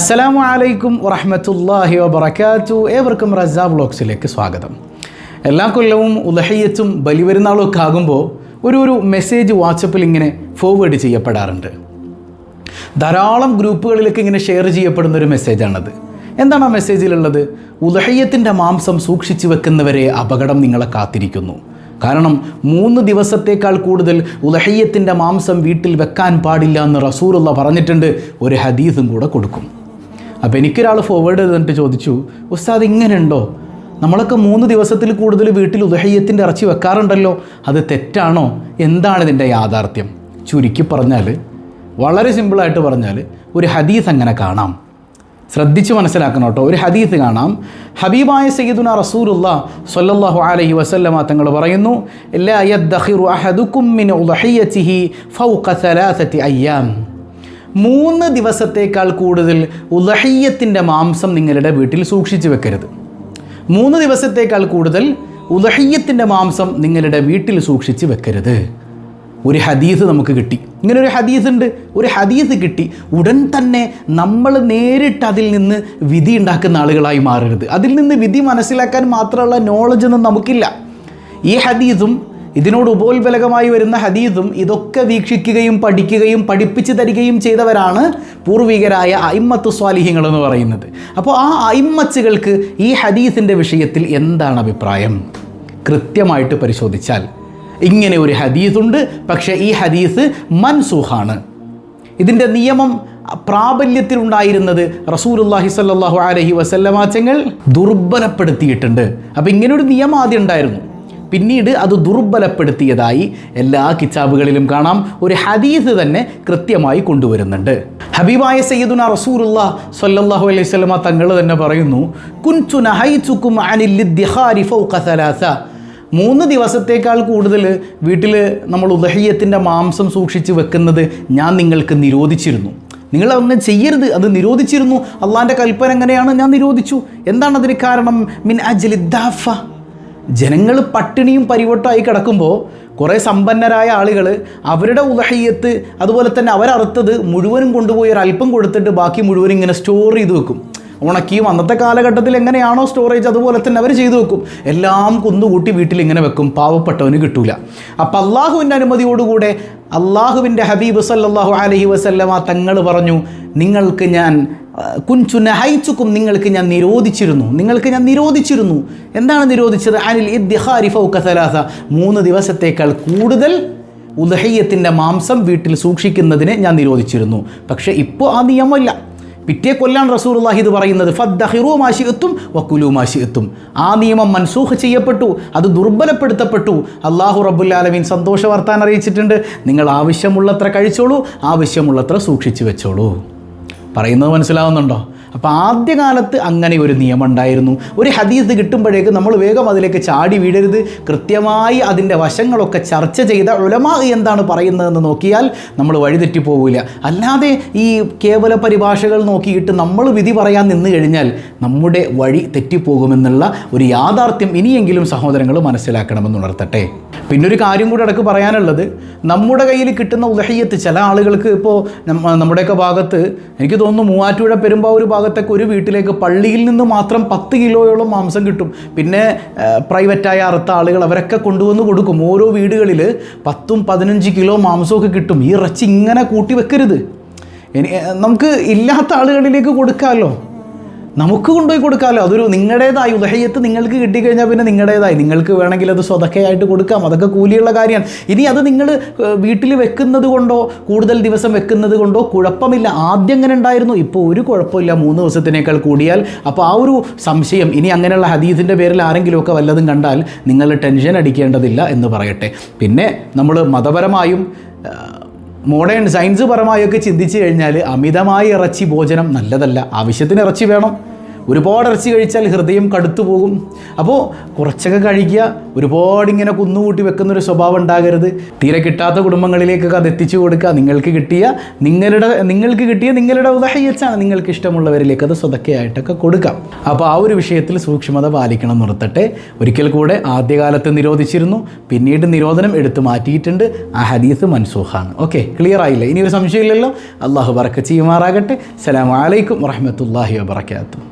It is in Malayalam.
അസ്സലാമു അലൈക്കും വറഹമത്തല്ലാഹി വബർക്കാത്തു ഏവർക്കും റസ വ്ളോഗ്സിലേക്ക് സ്വാഗതം. എല്ലാ കൊല്ലവും ഉലഹയ്യത്തും ബലിപെരുന്നാളും ഒക്കെ ആകുമ്പോൾ ഒരു ഒരു മെസ്സേജ് വാട്സപ്പിൽ ഇങ്ങനെ ഫോർവേഡ് ചെയ്യപ്പെടാറുണ്ട്. ധാരാളം ഗ്രൂപ്പുകളിലേക്ക് ഇങ്ങനെ ഷെയർ ചെയ്യപ്പെടുന്ന ഒരു മെസ്സേജാണത്. എന്താണ് ആ മെസ്സേജിലുള്ളത്? ഉലഹയ്യത്തിന്റെ മാംസം സൂക്ഷിച്ചു വെക്കുന്നവരെ അപകടം നിങ്ങളെ കാത്തിരിക്കുന്നു. കാരണം മൂന്ന് ദിവസത്തേക്കാൾ കൂടുതൽ ഉലഹയ്യത്തിന്റെ മാംസം വീട്ടിൽ വെക്കാൻ പാടില്ല എന്ന് റസൂറുള്ള പറഞ്ഞിട്ടുണ്ട്. ഒരു ഹദീസും കൂടെ കൊടുക്കും. അപ്പോൾ എനിക്കൊരാൾ ഫോർവേഡ് ചെയ്തിട്ട് ചോദിച്ചു ഉസ്താദ് ഇങ്ങനെ ഉണ്ടോ നമ്മളൊക്കെ മൂന്ന് ദിവസത്തിൽ കൂടുതൽ വീട്ടിൽ ഉദഹയ്യത്തിന്റെ ഇറച്ചി വെക്കാറുണ്ടല്ലോ. അത് തെറ്റാണോ? എന്താണ് ഇതിന്റെ യാഥാർത്ഥ്യം? ചുരുക്കി പറഞ്ഞാൽ വളരെ സിമ്പിളായിട്ട് പറഞ്ഞാൽ ഒരു ഹദീസ് അങ്ങനെ കാണാം. ശ്രദ്ധിച്ച് മനസ്സിലാക്കണം കേട്ടോ. ഒരു ഹദീസ് കാണാം. ഹബീബായ സയ്യിദുന റസൂലുള്ള സ്വല്ലല്ലാഹു അലൈഹി വസല്ലമ തങ്ങൾ പറയുന്നു ലാ യദ്ഖിറു അഹദുക്കും മിൻ ഉളഹിയതിഹി ഫൗഖ സലാസതി അയ്യാം. മൂന്ന് ദിവസത്തേക്കാൾ കൂടുതൽ ഉദഹയ്യത്തിന്റെ മാംസം നിങ്ങളുടെ വീട്ടിൽ സൂക്ഷിച്ചു വെക്കരുത്. മൂന്ന് ദിവസത്തേക്കാൾ കൂടുതൽ ഉദഹയ്യത്തിന്റെ മാംസം നിങ്ങളുടെ വീട്ടിൽ സൂക്ഷിച്ച് വെക്കരുത്. ഒരു ഹദീസ് നമുക്ക് കിട്ടി. ഇങ്ങനെ ഒരു ഹദീസ് ഉണ്ട്. ഒരു ഹദീസ് കിട്ടി. ഉടൻ തന്നെ നമ്മൾ നേരിട്ട് അതിൽ നിന്ന് വിധി ഉണ്ടാക്കുന്ന ആളുകളായി മാറരുത്. അതിൽ നിന്ന് വിധി മനസ്സിലാക്കാൻ മാത്രമുള്ള നോളജ് ഒന്നും നമുക്കില്ല. ഈ ഹദീസും ഇതിനോട് ഉപോത്ബലകമായി വരുന്ന ഹദീദും ഇതൊക്കെ വീക്ഷിക്കുകയും പഠിക്കുകയും പഠിപ്പിച്ചു തരികയും ചെയ്തവരാണ് പൂർവികരായ അയിമ്മത്ത് സ്വാലിഹ്യങ്ങൾ എന്ന് പറയുന്നത്. അപ്പോൾ ആ അയിമ്മച്ചുകൾക്ക് ഈ ഹദീസിന്റെ വിഷയത്തിൽ എന്താണ് അഭിപ്രായം? കൃത്യമായിട്ട് പരിശോധിച്ചാൽ ഇങ്ങനെ ഒരു ഹദീസുണ്ട് പക്ഷേ ഈ ഹദീസ് മൻസൂഹാണ്. ഇതിന്റെ നിയമം പ്രാബല്യത്തിലുണ്ടായിരുന്നത് റസൂലുല്ലാഹി സല്ലാഹു അലഹി വസല്ലമാച്ചങ്ങൾ ദുർബലപ്പെടുത്തിയിട്ടുണ്ട്. അപ്പോൾ ഇങ്ങനൊരു നിയമം ആദ്യം ഉണ്ടായിരുന്നു. പിന്നീട് അത് ദുർബലപ്പെടുത്തിയതായി എല്ലാ കിതാബുകളിലും കാണാം. ഒരു ഹദീസ് തന്നെ കൃത്യമായി കൊണ്ടുവരുന്നുണ്ട്. ഹബീബായ സയ്യിദുന റസൂലുള്ള സല്ലല്ലാഹു അലൈഹി സ്വലമ തങ്ങൾ തന്നെ പറയുന്നു കുൻതു നഹൈതുക്കും അനിൽ ഫൗഖ മൂന്ന് ദിവസത്തേക്കാൾ കൂടുതൽ വീട്ടിൽ നമ്മൾ ഉദഹയ്യത്തിന്റെ മാംസം സൂക്ഷിച്ച് വെക്കുന്നത് ഞാൻ നിങ്ങൾക്ക് നിരോധിച്ചിരുന്നു. നിങ്ങൾ അങ്ങനെ ചെയ്യരുത് അത് നിരോധിച്ചിരുന്നു. അള്ളാന്റെ കൽപ്പന എങ്ങനെയാണ്? ഞാൻ നിരോധിച്ചു. എന്താണ് അതിന് കാരണം? മിൻ അജ്ലി ജനങ്ങൾ പട്ടിണിയും പരിവട്ടമായി കിടക്കുമ്പോൾ കുറേ സമ്പന്നരായ ആളുകൾ അവരുടെ ഉദഹയ്യത്ത് അതുപോലെ തന്നെ അവരറുത്തത് മുഴുവനും കൊണ്ടുപോയി ഒരല്പം കൊടുത്തിട്ട് ബാക്കി മുഴുവനും ഇങ്ങനെ സ്റ്റോർ ചെയ്ത് വെക്കും. ഉണക്കിയും അന്നത്തെ കാലഘട്ടത്തിൽ എങ്ങനെയാണോ സ്റ്റോറേജ് അതുപോലെ തന്നെ അവർ ചെയ്തു വെക്കും. എല്ലാം കുന്നുകൂട്ടി വീട്ടിൽ ഇങ്ങനെ വെക്കും. പാവപ്പെട്ടവന് കിട്ടൂല. അപ്പം അള്ളാഹുവിന്റെ അനുമതിയോടുകൂടെ അള്ളാഹുവിന്റെ ഹബീബ് സല്ലാഹു അലഹി വസല്ലമ തങ്ങൾ പറഞ്ഞു നിങ്ങൾക്ക് ഞാൻ കുഞ്ചു നഹൈച്ചുക്കും നിങ്ങൾക്ക് ഞാൻ നിരോധിച്ചിരുന്നു. നിങ്ങൾക്ക് ഞാൻ നിരോധിച്ചിരുന്നു. എന്താണ് നിരോധിച്ചത്? അനിൽ ഇദ്ദേഹ മൂന്ന് ദിവസത്തേക്കാൾ കൂടുതൽ ഉദഹയ്യത്തിന്റെ മാംസം വീട്ടിൽ സൂക്ഷിക്കുന്നതിനെ ഞാൻ നിരോധിച്ചിരുന്നു. പക്ഷേ ഇപ്പോൾ ആ നിയമമല്ല. പിറ്റേ കൊല്ലാൻ റസൂർല്ലാഹി ഇത് പറയുന്നത് ഫദ്ദഹിറു മാശിയത്തും വക്കുലു മാശിയത്തും ആ നിയമം മൻസൂഖ് ചെയ്യപ്പെട്ടു അത് ദുർബലപ്പെടുത്തപ്പെട്ടു. അള്ളാഹു റബുല്ലാലമീൻ സന്തോഷ വർത്താൻ അറിയിച്ചിട്ടുണ്ട്. നിങ്ങൾ ആവശ്യമുള്ളത്ര കഴിച്ചോളൂ ആവശ്യമുള്ളത്ര സൂക്ഷിച്ചു വെച്ചോളൂ. പറയുന്നത് മനസ്സിലാവുന്നുണ്ടോ? അപ്പോൾ ആദ്യകാലത്ത് അങ്ങനെ ഒരു നിയമം ഉണ്ടായിരുന്നു ഒരു ഹദീസ് കിട്ടുമ്പോഴേക്ക് നമ്മൾ വേഗം അതിലേക്ക് ചാടി വീഴരുത്. കൃത്യമായി അതിന്റെ വശങ്ങളൊക്കെ ചർച്ച ചെയ്ത ഉലമാ എന്താണ് പറയുന്നതെന്ന് നോക്കിയാൽ നമ്മൾ വഴിതെറ്റി പോവില്ല. അല്ലാതെ ഈ കേവല പരിഭാഷകൾ നോക്കിയിട്ട് നമ്മൾ വിധി പറയാൻ നിന്ന് കഴിഞ്ഞാൽ നമ്മുടെ വഴി തെറ്റിപ്പോകുമെന്നുള്ള ഒരു യാഥാർത്ഥ്യം ഇനിയെങ്കിലും സഹോദരങ്ങൾ മനസ്സിലാക്കണമെന്ന് ഉണർത്തട്ടെ പിന്നെ ഒരു കാര്യം കൂടെ ഇടയ്ക്ക് പറയാനുള്ളത് നമ്മുടെ കയ്യിൽ കിട്ടുന്ന ഉദഹയ്യത്ത് ചില ആളുകൾക്ക് ഇപ്പോൾ നമ്മുടെയൊക്കെ ഭാഗത്ത് എനിക്ക് തോന്നുന്നു മൂവാറ്റുപുഴ പെരുമ്പാവൂർ ഭാഗത്തൊക്കെ ഒരു വീട്ടിലേക്ക് പള്ളിയിൽ നിന്ന് മാത്രം പത്ത് കിലോയോളം മാംസം കിട്ടും. പിന്നെ പ്രൈവറ്റായ അറുത്ത ആളുകൾ അവരൊക്കെ കൊണ്ടുവന്ന് കൊടുക്കും. ഓരോ വീടുകളിൽ പത്തും പതിനഞ്ച് കിലോ മാംസമൊക്കെ കിട്ടും. ഈ ഇറച്ചി ഇങ്ങനെ കൂട്ടി വെക്കരുത്. ഇനി നമുക്ക് ഇല്ലാത്ത ആളുകളിലേക്ക് കൊടുക്കാമല്ലോ നമുക്ക് കൊണ്ടുപോയി കൊടുക്കാമല്ലോ അതൊരു നിങ്ങളുടേതായി. ഉദഹയ്യത്ത് നിങ്ങൾക്ക് കിട്ടിക്കഴിഞ്ഞാൽ പിന്നെ നിങ്ങളുടേതായി. നിങ്ങൾക്ക് വേണമെങ്കിൽ അത് സ്വതക്കയായിട്ട് കൊടുക്കാം. അതൊക്കെ കൂലിയുള്ള കാര്യമാണ്. ഇനി അത് നിങ്ങൾ വീട്ടിൽ വെക്കുന്നത് കൊണ്ടോ കൂടുതൽ ദിവസം വെക്കുന്നത് കൊണ്ടോ കുഴപ്പമില്ല. ആദ്യം അങ്ങനെ ഉണ്ടായിരുന്നു. ഇപ്പോൾ ഒരു കുഴപ്പമില്ല. മൂന്ന് ദിവസത്തിനേക്കാൾ കൂടിയാൽ. അപ്പോൾ ആ ഒരു സംശയം ഇനി അങ്ങനെയുള്ള ഹദീസിന്റെ പേരിൽ ആരെങ്കിലുമൊക്കെ വല്ലതും കണ്ടാൽ നിങ്ങൾ ടെൻഷൻ അടിക്കേണ്ടതില്ല എന്ന് പറയട്ടെ. പിന്നെ നമ്മൾ മതപരമായും മോഡേൺ സയൻസ് പരമായൊക്കെ ചിന്തിച്ചു കഴിഞ്ഞാൽ അമിതമായ ഇറച്ചി ഭോജനം നല്ലതല്ല. ആവശ്യത്തിന് ഇറച്ചി വേണം. ഒരുപാട് ഇറച്ചി കഴിച്ചാൽ ഹൃദയം കടുത്തു പോകും അപ്പോൾ കുറച്ചൊക്കെ കഴിക്കുക ഒരുപാട് ഇങ്ങനെ കുന്നുകൂട്ടി വെക്കുന്ന ഒരു സ്വഭാവം ഉണ്ടാകരുത്. തീരെ കിട്ടാത്ത കുടുംബങ്ങളിലേക്കൊക്കെ അത് എത്തിച്ചു കൊടുക്കുക. നിങ്ങൾക്ക് കിട്ടിയ നിങ്ങളുടെ നിങ്ങൾക്ക് കിട്ടിയ നിങ്ങളുടെ ഉദാഹരിച്ചാണ് നിങ്ങൾക്ക് ഇഷ്ടമുള്ളവരിലേക്ക് അത് സ്വതക്കയായിട്ടൊക്കെ കൊടുക്കാം. അപ്പോൾ ആ ഒരു വിഷയത്തിൽ സൂക്ഷ്മത പാലിക്കണം നിർത്തട്ടെ ഒരിക്കൽ കൂടെ ആദ്യകാലത്ത് നിരോധിച്ചിരുന്നു. പിന്നീട് നിരോധനം എടുത്തു മാറ്റിയിട്ടുണ്ട്. ആ ഹദീസ് മൻസൂഖാണ്. ഓക്കെ ക്ലിയർ ആയില്ല? ഇനി ഒരു സംശയമില്ലല്ലോ. അള്ളാഹു ബറക്ക ചെയ്യുമാറാകട്ടെ. സലാം വലൈക്കും വറഹമത്തല്ലാഹി വാബർക്കാത്തു